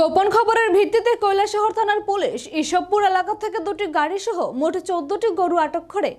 গোপন খবরের ভিত্তিতে কৈলাসহর থানার পুলিশ ইসবপুর এলাকা থেকে দুটি গাড়ি সহ মোট চোদ্দটি গরু আটক করে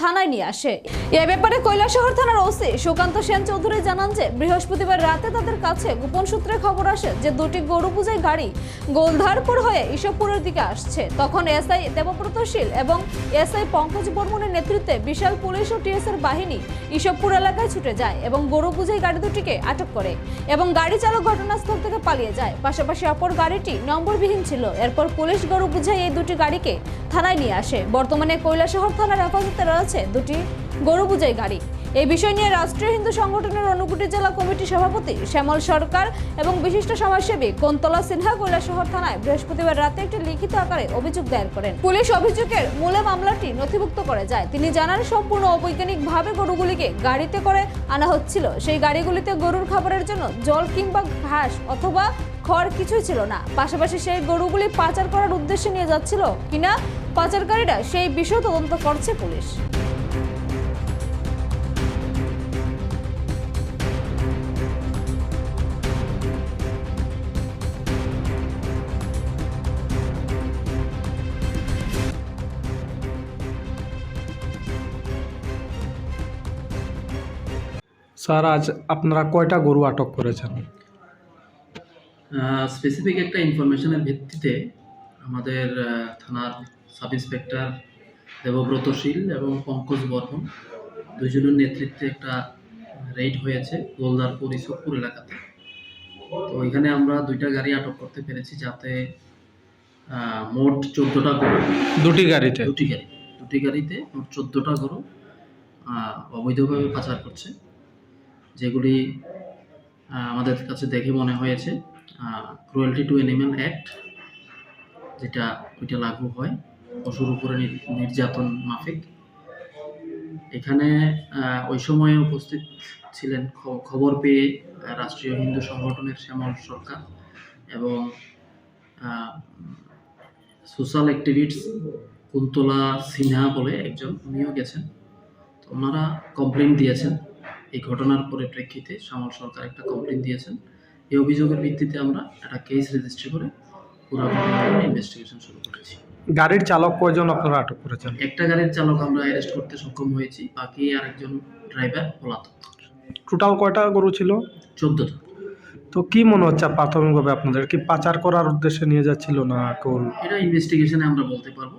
থানায় নিয়ে আসে। এ ব্যাপারে কৈলাসহর থানার ওসি সুকান্ত সেন চৌধুরী জানান যে, বৃহস্পতিবার রাতে তাদের কাছে গোপন সূত্রে খবর আসে যে, দুটি গরু বুঝাই গাড়ি গোলধারপুর হয়ে ইসবপুরের দিকে আসছে। তখন এসআই দেবব্রত শীল এবং এসআই পঙ্কজ বর্মনের নেতৃত্বে বিশাল পুলিশ ও টিএসএর বাহিনী ইসবপুর এলাকায় ছুটে যায় এবং গরু বুঝাই গাড়ি দুটিকে আটক করে এবং গাড়ি চালক ঘটনাস্থল থেকে পালিয়ে যায়। পাশাপাশি অপর গাড়িটি নম্বরবিহীন ছিল। এরপর পুলিশ গরু বুঝাই এই দুটি গাড়িকে থানায় নিয়ে আসে। বর্তমানে কৈলাসহর থানার হেফাজতে রয়েছে দুটি গরু বুঝাই গাড়ি। এই বিষয় নিয়ে রাষ্ট্রীয় হিন্দু সংগঠনের অনুকুটি জেলা কমিটি সভাপতি শ্যামল সরকার এবং বিশিষ্ট সমাজসেবী কন্তলা সিনহা কৈলাসহর থানায় বৃহস্পতিবার রাতে একটি লিখিত আকারে অভিযোগ দায়ের করেন। পুলিশ অভিযোগের মূলে মামলাটি নথিভুক্ত করে যায়। তিনি জানান, সম্পূর্ণ অবৈজ্ঞানিকভাবে গরুগুলিকে গাড়িতে করে আনা হচ্ছিল। সেই গাড়িগুলিতে গরুর খাবারের জন্য জল কিংবা ঘাস অথবা খড় কিছুই ছিল না। পাশাপাশি সেই গরুগুলি পাচার করার উদ্দেশ্যে নিয়ে যাচ্ছিল কিনা পাচারকারীরা, সেই বিষয় তদন্ত করছে পুলিশ। স্যার, আজ আপনারা কয়টা গরু আটক করেছেন? স্পেসিফিক একটা ইনফরমেশনের ভিত্তিতে আমাদের থানার সাব ইন্সপেক্টর দেবব্রত শীল এবং পঙ্কজ বর্মন দুজনের নেতৃত্বে একটা রেড হয়েছে গোলদারপুর ইসবপুর এলাকাতে। তো এখানে আমরা দুইটা গাড়ি আটক করতে পেরেছি যাতে মোট চোদ্দোটা গরু দুটি গাড়িতে? দুটি গাড়ি দুটি গাড়িতে মোট চোদ্দোটা গরু অবৈধভাবে পাচার করছে যেগুলি আমাদের কাছে দেখে মনে হয়েছে। ক্রুয়েলটি টু অ্যানিম্যাল অ্যাক্ট যেটা ওইটা লাগু হয়, পশুর উপরে নির- নির্যাতন মাফিক। এখানে ওই সময়ে উপস্থিত ছিলেন খবর পেয়ে রাষ্ট্রীয় হিন্দু সংগঠনের শ্যামল সরকার এবং সোশ্যাল অ্যাক্টিভিস্ট কুন্তলা সিনহা বলে একজন, উনিও গেছেন। তো ওনারা কমপ্লেন দিয়েছেন। এই ঘটনার পরিপ্রেক্ষিতে শ্যামল সরকার একটা কমপ্লেন দিয়েছেন। এই অভিযোগের ভিত্তিতে আমরা একটা কেস রেজিস্ট্রি করে পুরো ইনভেস্টিগেশন শুরু করেছি। গাড়ির চালক কয়জন আপনারা আটক করেছেন? একটা গাড়ির চালক আমরা অ্যারেস্ট করতে সক্ষম হয়েছি বাকি আরেকজন ড্রাইভার পলাতক। টোটাল কয়টা গরু ছিল? চোদ্দটা। তো কি মনে হচ্ছে প্রাথমিকভাবে আপনাদের? কি পাচার করার উদ্দেশ্যে নিয়ে যাচ্ছিল না কোন? এটা ইনভেস্টিগেশনে আমরা বলতে পারব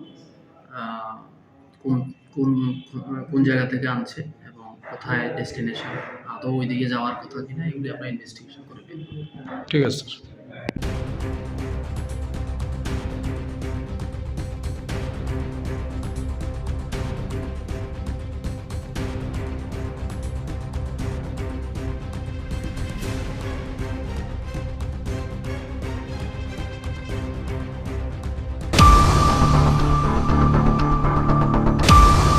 কোন কোন কোন জায়গা থেকে আনছে এবং কোথায় ডেস্টিনেশন আদৌ ওইদিকে যাওয়ার কথা কিনা এগুলি আমরা ইনভেস্টিগেশন করে ঠিক আছে